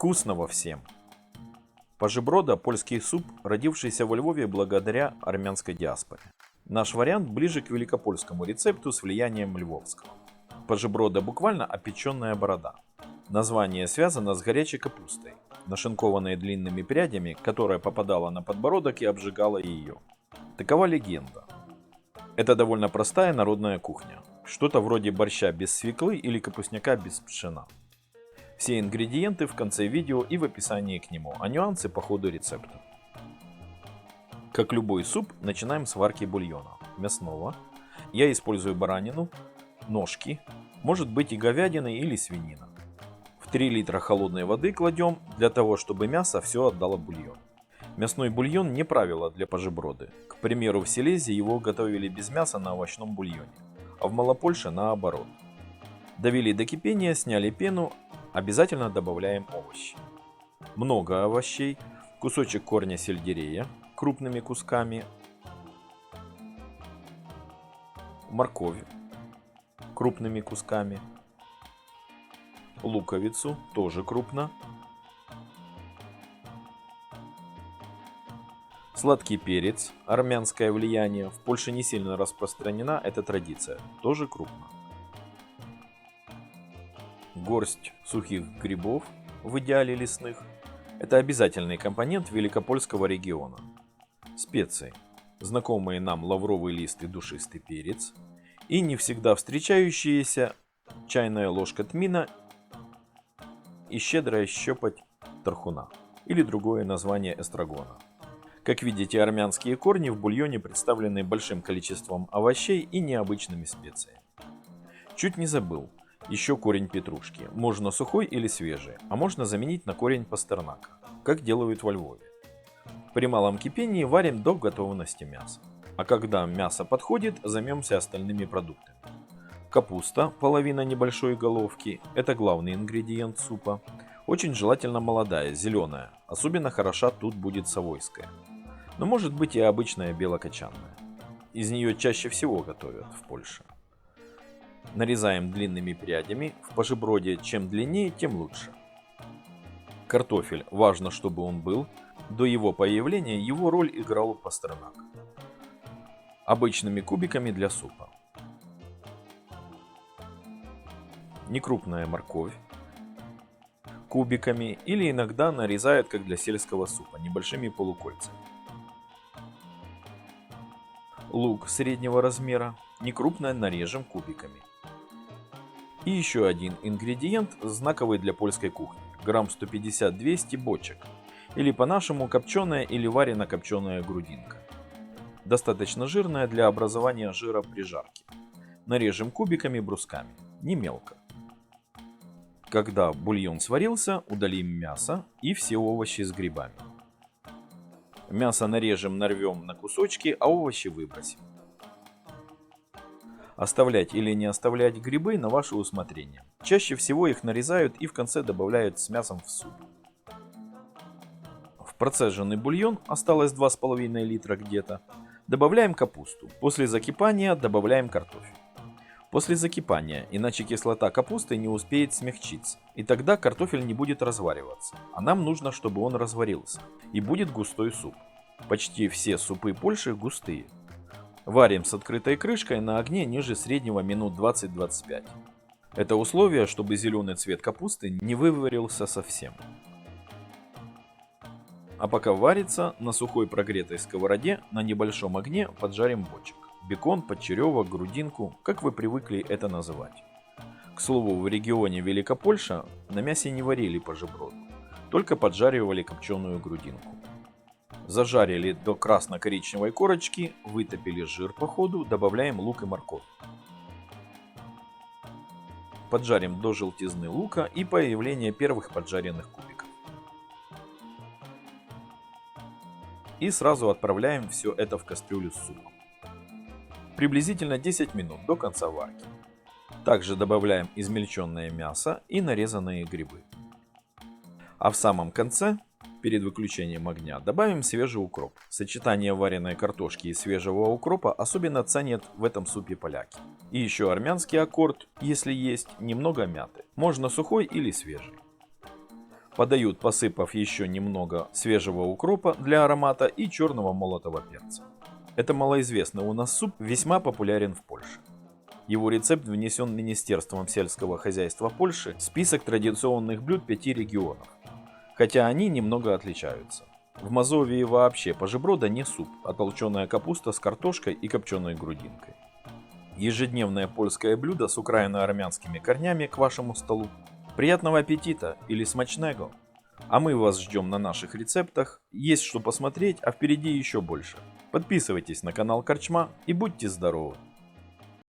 Вкусного всем! Пожеброда – польский суп, родившийся во Львове благодаря армянской диаспоре. Наш вариант ближе к великопольскому рецепту с влиянием львовского. Пожеброда буквально опеченная борода. Название связано с горячей капустой, нашинкованной длинными прядями, которая попадала на подбородок и обжигала ее. Такова легенда. Это довольно простая народная кухня. Что-то вроде борща без свеклы или капустняка без пшена. Все ингредиенты в конце видео и в описании к нему, а нюансы по ходу рецепта. Как любой суп, начинаем с варки бульона мясного. Я использую баранину, ножки, может быть и говядина или свинина. В 3 литра холодной воды кладем для того, чтобы мясо все отдало бульон. Мясной бульон не правило для пожеброды. К примеру, в Силезии его готовили без мяса на овощном бульоне, а в Малопольше наоборот. Довели до кипения, сняли пену, Обязательно добавляем овощи. Много овощей, кусочек корня сельдерея крупными кусками, морковь крупными кусками, луковицу тоже крупно, Сладкий перец, армянское влияние, в Польше не сильно распространена эта традиция, тоже крупно горсть сухих грибов, в идеале лесных, это обязательный компонент великопольского региона. Специи, знакомые нам лавровый лист и душистый перец, и не всегда встречающиеся чайная ложка тмина и щедрая щепоть тархуна, или другое название эстрагона. Как видите, армянские корни в бульоне представлены большим количеством овощей и необычными специями. Чуть не забыл, еще корень петрушки. Можно сухой или свежий, а можно заменить на корень пастернака, как делают во Львове. При малом кипении варим до готовности мяса. А когда мясо подходит, займемся остальными продуктами. Капуста, половина небольшой головки, это главный ингредиент супа. Очень желательно молодая, зеленая, особенно хороша тут будет совойская. Но может быть и обычная белокочанная. Из нее чаще всего готовят в Польше. Нарезаем длинными прядями. В пожеброде чем длиннее, тем лучше. Картофель. Важно, чтобы он был. До его появления его роль играл пастернак. Обычными кубиками для супа. Некрупная морковь. Кубиками или иногда нарезают, как для сельского супа, небольшими полукольцами. Лук среднего размера. Некрупно нарежем кубиками. И еще один ингредиент, знаковый для польской кухни. Грамм 150-200 бочек. Или по-нашему копченая или варено копченая грудинка. Достаточно жирная для образования жира при жарке. Нарежем кубиками брусками, не мелко. Когда бульон сварился, удалим мясо и все овощи с грибами. Мясо нарежем, нарвем на кусочки, а овощи выбросим. Оставлять или не оставлять грибы на ваше усмотрение. Чаще всего их нарезают и в конце добавляют с мясом в суп. В процеженный бульон, осталось 2,5 литра где-то, добавляем капусту. После закипания добавляем картофель. После закипания, иначе кислота капусты не успеет смягчиться, и тогда картофель не будет развариваться, а нам нужно, чтобы он разварился, и будет густой суп. Почти все супы Польши густые, Варим с открытой крышкой на огне ниже среднего минут 20-25. Это условие, чтобы зеленый цвет капусты не выварился совсем. А пока варится, на сухой прогретой сковороде на небольшом огне поджарим бочек. Бекон, подчеревок, грудинку, как вы привыкли это называть. К слову, в регионе Великопольша на мясе не варили по только поджаривали копченую грудинку. Зажарили до красно-коричневой корочки, вытопили жир по ходу, добавляем лук и морковь. Поджарим до желтизны лука и появления первых поджаренных кубиков. И сразу отправляем все это в кастрюлю с супом. Приблизительно 10 минут до конца варки. Также добавляем измельченное мясо и нарезанные грибы. А в самом конце Перед выключением огня добавим свежий укроп. Сочетание вареной картошки и свежего укропа особенно ценят в этом супе поляки. И еще армянский аккорд, если есть, немного мяты. Можно сухой или свежий. Подают, посыпав еще немного свежего укропа для аромата и черного молотого перца. Это малоизвестный у нас суп весьма популярен в Польше. Его рецепт внесен Министерством сельского хозяйства Польши в список традиционных блюд пяти регионов, хотя они немного отличаются. В Мазовии вообще пожеброда не суп, а толченая капуста с картошкой и копченой грудинкой. Ежедневное польское блюдо с украино-армянскими корнями к вашему столу. Приятного аппетита или смачного! А мы вас ждем на наших рецептах. Есть что посмотреть, а впереди еще больше. Подписывайтесь на канал Корчма и будьте здоровы!